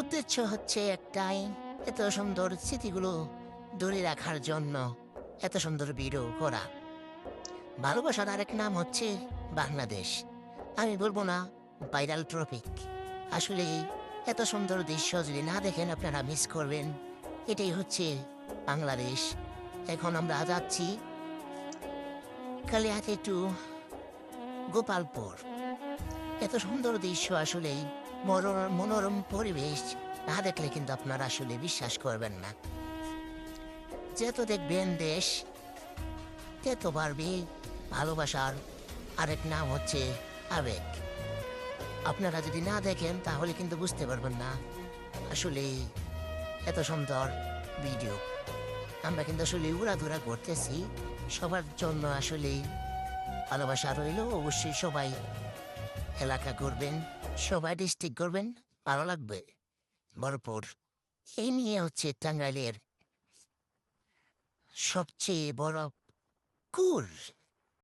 উদ্দেশ্য হচ্ছে একটাই, এত সুন্দর স্মৃতিগুলো ধরে রাখার জন্য, এত সুন্দর ভিডিও করা। ভালোবাসার আরেক নাম হচ্ছে বাংলাদেশ। আমি বলব না ভাইরাল ট্রপিক আসলে এত সুন্দর দৃশ্য যদি না দেখেন আপনারা মিস করবেন, এটাই হচ্ছে বাংলাদেশ। এখন আমরা যাচ্ছি কালিয়াতে টু গোপালপুর। এত সুন্দর দৃশ্য আসলে মনোরম পরিবেশ না দেখলে কিন্তু আপনারা আসলে বিশ্বাস করবেন না। যত দেখবেন দেশ তত পারবে ভালোবাসার আরেক নাম হচ্ছে আবেগ। আপনারা যদি না দেখেন তাহলে কিন্তু বুঝতে পারবেন না আসলে এত সুন্দর ভিডিও। আমরা কিন্তু আসলে উড়াধুরা করতেছি, সবার জন্য আসলে ভালোবাসা রইল অবশ্যই সবাই এলাকা করবেন সবাই ডিস্ট্রিক্ট করবেন ভালো লাগবে। ভরপুর। এই নিয়ে হচ্ছে টাঙ্গাইলের সবচেয়ে বড় কুল।